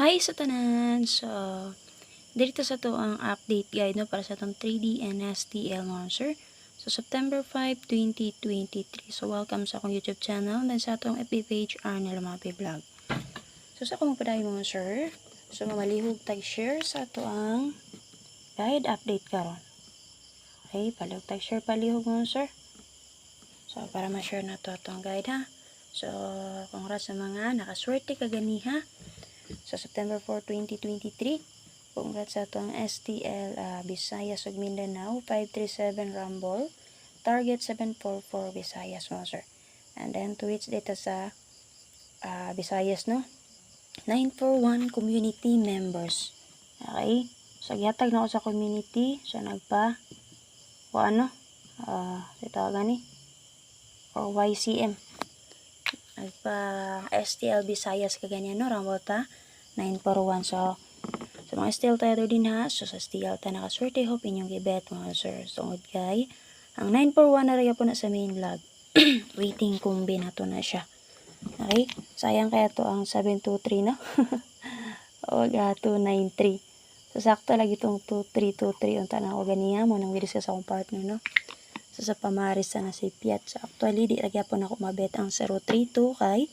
Hi sa tanan! So, dito sa to ang update guide no para sa itong 3D NSTL Monster. So, September 5, 2023. So, welcome sa akong YouTube channel dan sa atong FB page Arnel Mapi Vlog. So, sa akong padayon mga sir, so mamalihog tag share sa ato ang guide update karon. Okay, palihog tag share palihog mga sir. So, para ma-share na to atong guide ha. So, congrats sa mga nakaswerte kaganiha sa September 4, 2023. Congrats sa itong STL uh, Visayas ug Mindanao 537 Rumble target 744 Visayas mo sir. And then tweets dito sa uh, Visayas no 941 community members. Okay? So gihatag na ako sa community so nagpa o ano uh, ito gani or YCM nagpa STL Visayas kaganyan no Rambota? 941 so sa mga STL tayo din ha? So sa STL ta nakaswerte. Hope inyong gibet mga sir. Sungod kay ang 941 na raya po na sa main log waiting kumbi na to na siya. Okay? Sayang kaya to ang 723 no? O ga 293 so sakto lagi tong 2323 unta na ako ganiya mo nang wiris ka sa akong partner no so sa pamaris na si Piat so actually di lagi po na ako mabet ang 032 kay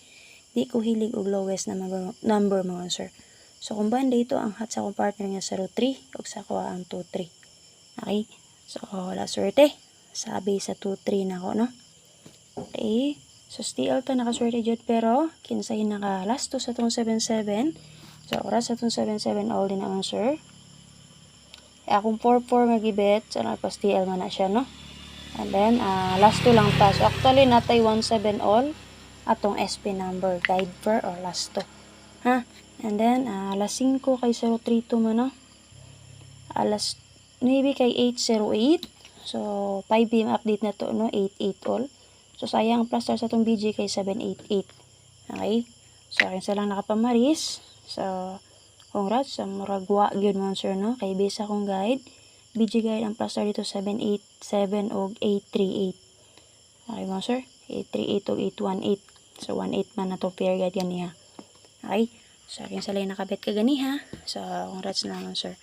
di ko hilig og lowest na number, number mga sir. So kung banda ito ang hat sa akong partner nga 03 ug sa ko ang 23. Okay? So wala swerte. Sabi sa 23 na ako no. Okay. So still to nakaswerte jud pero kinsay naka last to sa tong 77. So oras sa tong 77 all din ang sir. E akong 44 nga gibet so nagpa STL man na siya no. And then uh, last two lang ta. So actually natay 17 all atong SP number guide per or last to. Ha? And then uh, alas 5 kay 032 man no. Alas 9 kay 808. So 5 PM update na to no 88 all. So sayang plus star sa atong BG kay 788. Okay? So akin sa lang nakapamaris. So congrats sa muragwa gyud mo sir no kay base akong guide. BG guide ang plus star dito 787 og 838. Okay mo sir? 838 og 818. So, 1.8 man na to pair guide ganiha. Okay? So, akin sa lang nakabet ka ganiha. So, congrats naman, sir.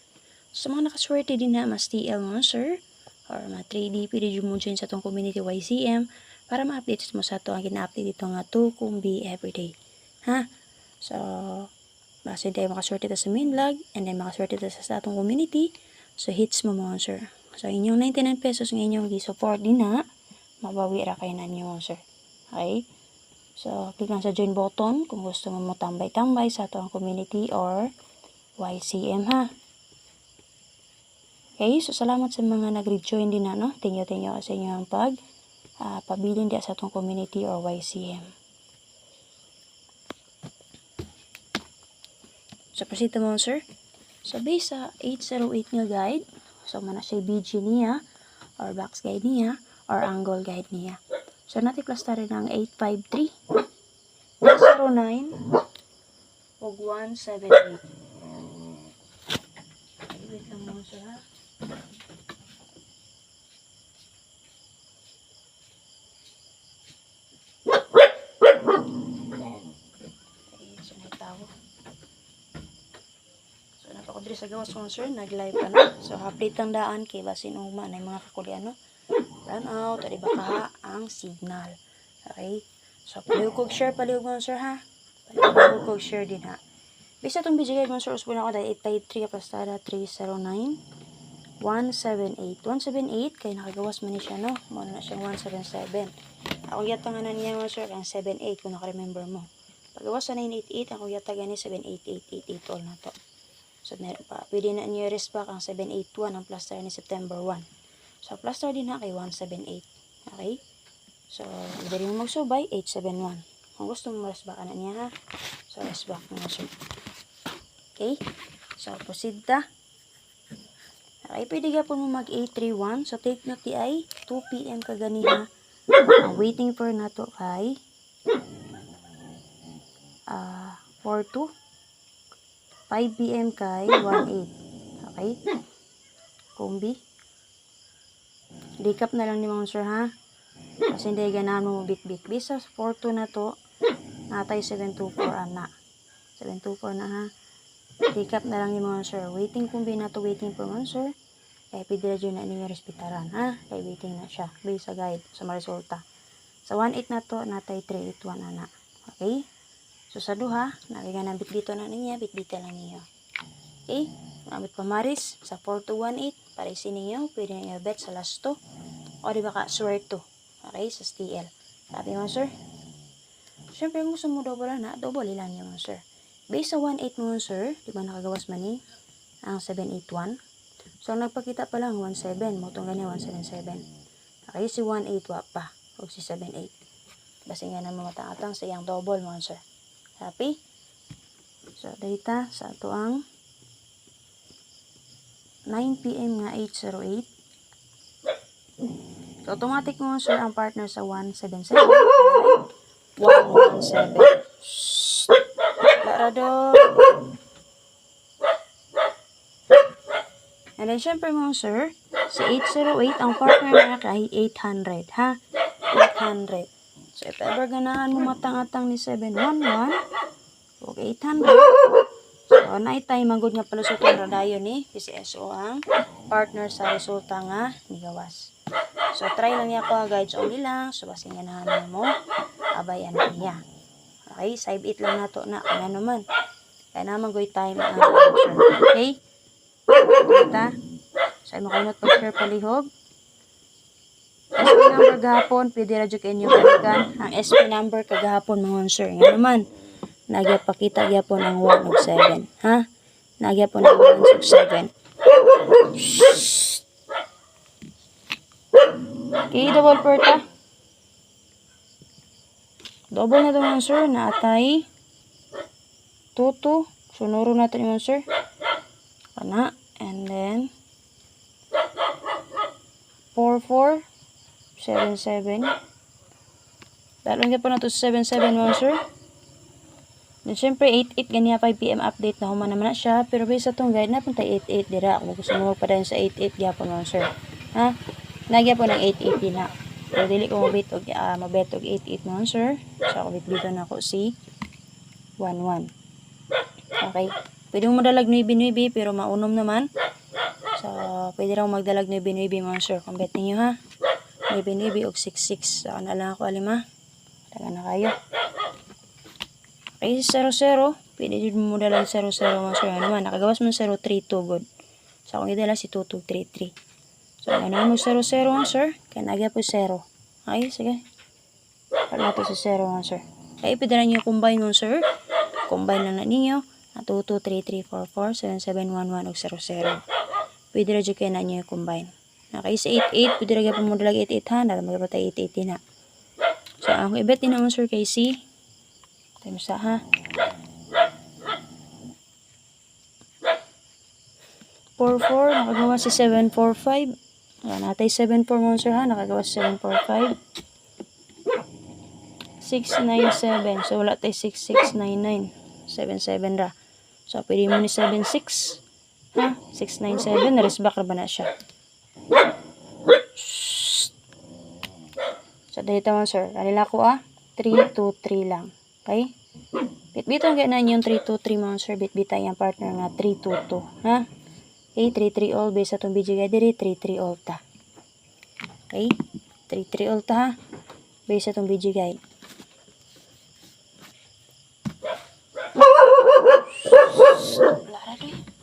So, mga nakaswerte din na mas TL mo, sir. Or ma 3D, pwede dyan mo join sa tong community YCM para ma-update mo sa to ang gina-update dito nga to kumbi everyday. Ha? So, basta tayo makaswerte ta sa main vlog and then makaswerte ta sa atong community. So, hits mo mo, sir. So, inyong 99 pesos ng inyong gi-support din ha. Mabawi ra kayo na niyo, sir. Okay? So, click lang sa join button kung gusto mo mo tambay-tambay sa ato ang community or YCM ha. Okay, so salamat sa mga nag-rejoin din na, no? Thank you, thank you sa inyo ang pag uh, pabilin di sa atong community or YCM. So, proceed mo, sir. So, based sa 808 nga guide, so, mana siya BG niya, or box guide niya, or angle guide niya. So, natin plus rin ang 853, 09, ug 178. Okay, wait lang mo siya. ha. Okay, so nagtawo. Napakudri sa gawas mga sir, nag-live pa na. So, update ang kay basin ugma na mga kakulian, no? run out, o diba ka ang signal. Okay? So, palihog kog share, palihog mo sir ha. Palihog kog share din ha. Bisa itong video mo sir, usbo na ako dahil 853 kapastada 309 178. 178, kaya nakagawas man ni siya, no? Muna na siyang 177. Ako yata nga na niya mo sir, kaya 78 kung nakaremember mo. Pagawas sa 988, ako yata gani 78888 all na to. So, meron pa. Pwede na niyo back ang 781 ang plus star ni September 1. So, plus star din na kay 178. Okay? So, pwede rin magsubay, 871. Kung gusto mo rest back na niya ha. So, rest back na siya. Okay? So, proceed ta. Okay, pwede ka po mo mag 831. So, take note di ay 2 p.m. kaganiha. Ang waiting for na to kay uh, 42. 5 p.m. kay 18. Okay? Kombi. Recap na lang ni mga ha. Kasi hindi ganahan mo bit-bit. Bisa 42 na to. Natay 724 ana. 724 na ha. Recap na lang ni mga. Waiting kung na to waiting for mga sir. Pwede na na ninyo respetaran ha. Kaya waiting na siya. Based guide sa resulta. Sa 1.8 na to, natay 381 na na. Okay? So sa duha, nakiga na bit dito na ninyo, bit dito lang ninyo. Okay? Gamit pamaris sa 4218 para isin ninyo. Pwede ninyo bet sa last 2. O di ba ka, swear to. Okay? Sa STL. Sabi mo, sir. Siyempre, kung gusto mo double na, double lang niya mo, sir. Based sa 1.8 mo, sir, di ba nakagawas man ni ang 781. So, nagpakita pa lang 1.7. Mo itong ganyan, 1.77. Okay, si 1.8 wa pa. O si 7.8. Basi nga na mamatang-atang sa iyang double mo, sir. Happy? So, data sa ato ang 9pm nga 808. So, automatic mo, sir, ang partner sa 177. 117. Shhh. Larado. And then, syempre mo, sir, sa 808, ang partner na kay 800, ha? 800. So, if ever ganahan mo matang-atang ni 711, o 800, so, naitay manggod nga pala sa itong radayon ni PCSO ang partner sa resulta nga ni Gawas. So, try lang niya ko, guys, only lang. So, basi nga nahanan mo, abayan na niya. Okay, side it lang nato na. Ano naman. Kaya naman goy time ang answer. Okay? Kita. So, mo kayo pag-share palihog. Number gahapon, pwede ra jud inyo. Ang SP number kagahapon mga sir. Nga naman, nagya pakita gyapon ang 1 ug 7, ha? Nagya po ng 1 ug 7. Okay, double perta. Double na ito sir, naatay. Tuto. Sunuro natin yung sir. Kana. And then, 4, 4, 7, 7. Dalawang ka pa na to sa 7, 7 mga sir. Then, syempre, 8, 8 ganyan 5 p.m. update na human naman na siya. Pero based sa guide, napunta 8, 8 dira. Kung gusto mo pa rin sa 8, 8 gyapon mga sir. Ha? Nagya po ng 8, 8 din na. Pero dili ko mabit og uh, mabet og 8, 8 mga sir. So, ako dito na ako si 1, 1. Okay. Pwede mo madalag 9-9 pero maunom naman. So, pwede raw magdalag 9-9 mga sir. Kung bet ninyo ha. 9-9 og 6-6. So, ano lang ako alima. Taga na kayo. Okay, 0-0. Pwede din mo dalag 0-0 mga sir. Ano man, nakagawas mo 0-3-2 good. So, kung idala si 2-2-3-3. So, ano mo 0-0 mga sir. Kaya nagya po 0. Okay, sige. Pag nato sa 0 mga sir. Pwede na nyo combine mga sir. Combine lang na ninyo. 2, 2, 3, 3, 4, 4, 7, 7, 1, 1, og 0, 0. Pwede na dyan kayo na nyo combine. Okay, sa 8, 8, pwede na kayo pumudalag 8, 8, ha? Dahil magpapatay 8, 8 din ha. So, ang ibet din naman sir kay C. Tayo sa ha. 4, 4, nakagawa si 7, 4, 5. Ayan, natay 7, 4 mga sir ha. Nakagawa si 7, 4, 5. 6, 9, 7. So, wala tayo 6, 6, 9, 9. 7, 7 ra. So, pwede mo ni 7, 6. Ha? 6, 9, 7. Narisback na ba na siya? So, dito mo, sir. Alila ko, ah. 3, 2, 3 lang. Okay? Bitbit ang ganyan yung 3, 2, 3 mga sir. Bitbita yung partner nga 3, 2, 2. Ha? Okay, 3, 3 all. Base sa itong video guide diri, 3, 3 all ta. Okay? 3, 3 all ta, ha? Base sa itong video guide. Lara.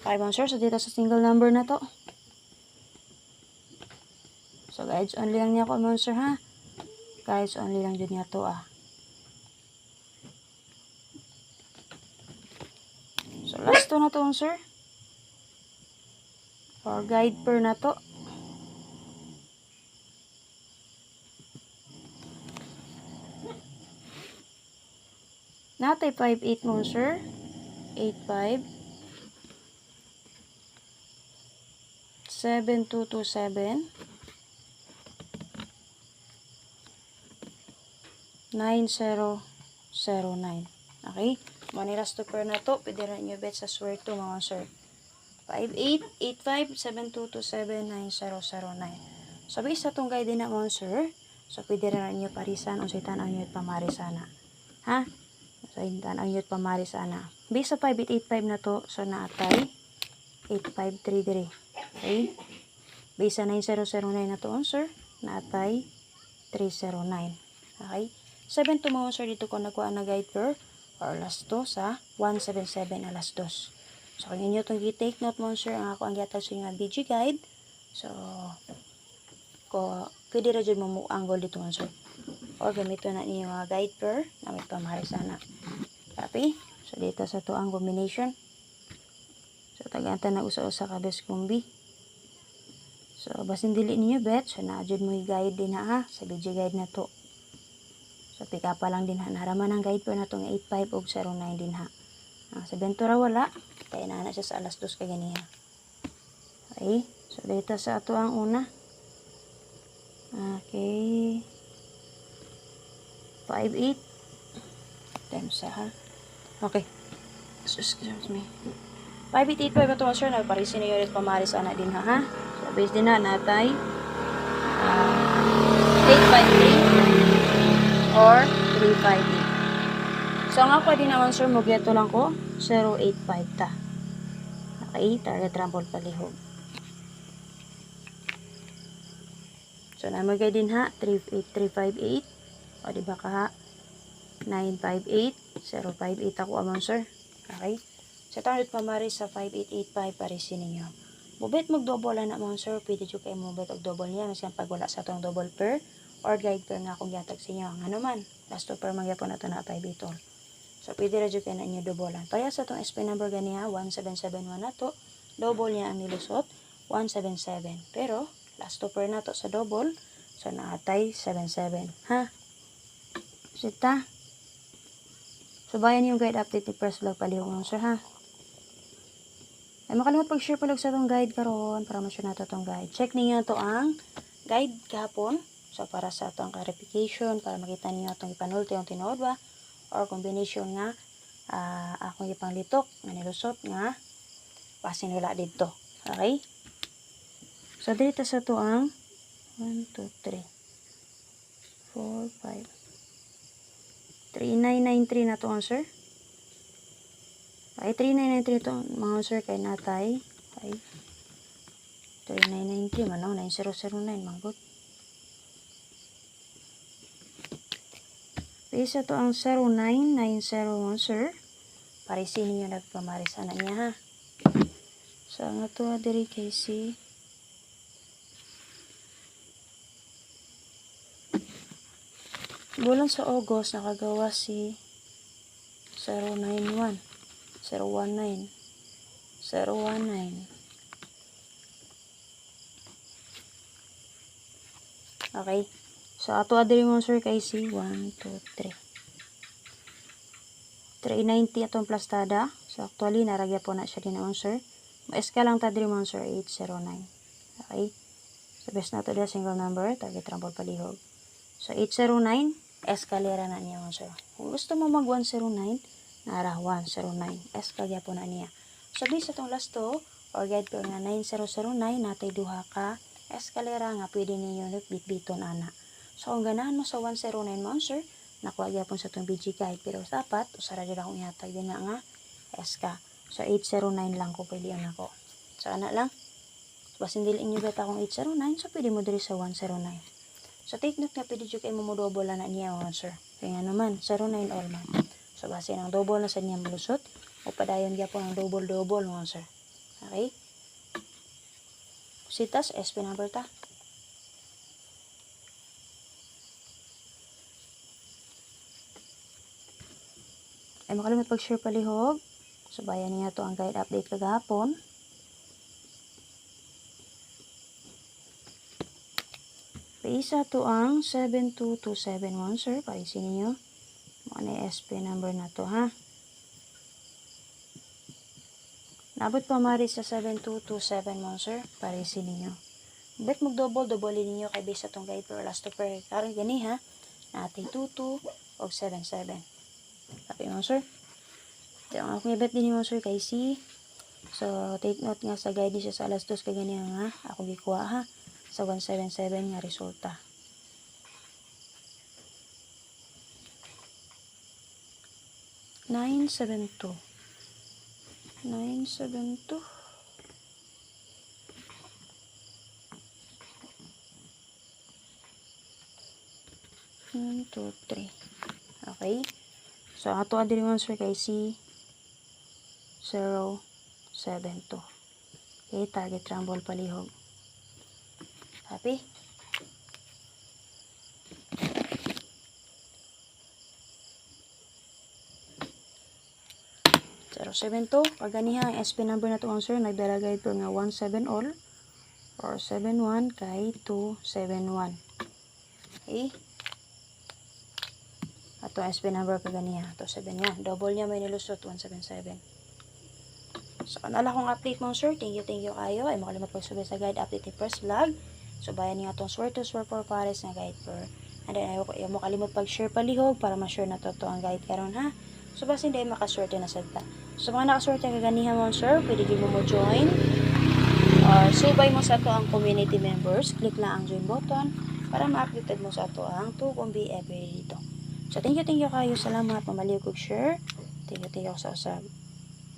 Okay, mga so dito sa single number na to. So, guys, only lang niya ako, mga sir, ha? Guys, only lang dyan niya to, ah. So, last to na to, sir. For guide per na to. Natay 5-8 mo, sir. 8-5. 7-2-2-7. 9-0-0-9. Okay? Maniras to per na to. Pwede rin nyo bet sa swear to, mga sir. 5-8, 8-5, 7-2-2-7, 9-0-0-9. So, based sa itong guide na, mga sir, So, pwede rin ninyo parisan o sa tanaw nyo at pamarisana. Ha? So, yung tanaw nyo at pamarisana. Base sa 5885 na to, so naatay 853 dire. Okay? Base sa 9009 na to, sir, naatay 309. Okay? 7 to mo, sir, dito ko nakuha na guide per or last 2 sa 177 alas 2. So, kung inyo itong i-take note mo, sir, ang ako ang gatag sa inyo nga BG guide. So, ko, pwede ra mo mo angle dito sir. Or gamito na ninyo mga guide per na may pamahari sana. Copy? So, dito sa to ang combination. Tagaanta na usa-usa ka bes kumbi. So, basin dili ninyo bet. So, na-adjud mo yung guide din na ha. Sa BG guide na to. So, pick pa lang din ha. Naraman ang guide per na itong 85 o 09 din ha. Ah, sa Ventura wala. Kaya na na siya sa alas 2 kay ganiya. Okay. So, dito sa ato ang una. Okay. 5-8. Times sa ha. Okay. Excuse me. 5-8-8 pa ito sir. Na yun pamaris ana din ha ha. So, base din na natay. Uh, 853 or 358. So, nga pwede naman sir, mogyeto lang ko. 085 ta. Okay, target rumble palihog. So, namagay din ha, 38358. O, di ba ka ha? 958, 058 ako amang sir. Okay? Sa target pamari sa 5885 parisin ninyo. Mubit mag-double na mga sir, pwede dyo kayo mubit og double niya. Mas pag wala sa itong double pair or guide pair na akong yatag sa inyo. Ano man, last two pair magyapon na ito na 5 bitol. So, pwede rin dyo kayo na inyo doublean. Kaya sa itong SP number ganiya, 1771 na to. Double niya ang nilusot, 177. Pero, last two pair na to sa double, so naatay 77. Ha? Sita. So, bayan yung guide update ni Press Vlog palihog sir ha. Ay makalimot pag-share palog sa itong guide karon para ma-share nato itong guide. Check niyo to ang guide kahapon. So, para sa itong clarification, para makita niyo itong ipanulti yung tinuod ba, or combination nga, ah, akong ipang litok, nga nilusot nga, pasin dito. Okay? So, dito sa to ang 1, 2, 3, 4, 5, 3993 na to ang sir. Ay, 3993 to mga sir kay natay. Ay, 3993 man, no? 9009 manggot. Isa to ang 09901 sir. Parisin ninyo nagpamarisan na niya ha. So, nga to ha, diri kay Bulan sa August, nakagawa si 091, 019, 019. Okay. So, ato adiri mo sir kay si 1, 2, 3. 390 atong plastada. So, actually, naragya po na siya din naman sir. Mas ka lang tadiri mo sir, 809. Okay. So, best na to dia single number, target rumble palihog. So, 809, eskalera na niya mga sir. Kung gusto mo mag 109, nara 109. Eskalya po na niya. So, sa itong last to, or guide ko nga 9009, natay duha ka eskalera nga pwede ninyo bitbiton ana. So, kung ganahan mo sa 109 mo, sir, nakuha gyapon sa itong BG guide. Pero dapat, usara dyan akong ihatag din na nga SK. So, 809 lang ko yun ako. So, ana lang. Basin dili inyo bet akong 809, so pwede mo diri sa 109. So, take note nga, pwede dyo kayo mamudobol na niya, mga sir. Kaya nga naman, 09 all man. So, base ng double na sa niya malusot, o padayon niya po ng double-double, mga sir. Okay? Sitas, SP number ta. Ay, makalimot pag-share palihog. Sabayan niya to ang guide update kagahapon. Paisa to ang 72271, sir. Parisin ninyo. Mga na SP number na to, ha? Nabot pa mari sa 72271, sir. Parisin ninyo. Bet mag double, double ninyo kay base atong guide per last to per. Karon gani, ha? Natin 22 o 77. Sabi mo, sir. Diyan ako ibet din mo, sir, kay C. So, take note nga sa guide siya sa alas 2 kay ganyan nga. Ako gikuha, ha? sa 177 nga resulta. 972. 972. One, two, three. Okay. So, ang ato adiri answer kay C 072. Okay, target rumble palihog. Happy? Zero seven two. Pag ganiha ang SP number na to answer, nagdalagay po nga 17 all or 71 kay 271. Okay? Ato ang SP number pag ganiha. 27 yan. Double niya may nilusot 177. So, kanala kong update mo, sir. Thank you, thank you kayo. Ay, makalimot pagsubay sa guide update ni first vlog. So, bayan niyo itong swear to swear for pares na guide per. And then, ayaw ayaw mo kalimot pag-share palihog para ma-sure na to, to ang guide karon ha. So, basta hindi makaswerte na sa ta. So, mga nakaswerte ang kaganihan mo, sir, pwede din mo mo join. Or, subay mo sa to ang community members. Click lang ang join button para ma-updated mo sa to ang 2 kumbi every dito. So, thank you, thank you kayo. Salamat. Mamaliw kog share. Thank you, thank you sa usab.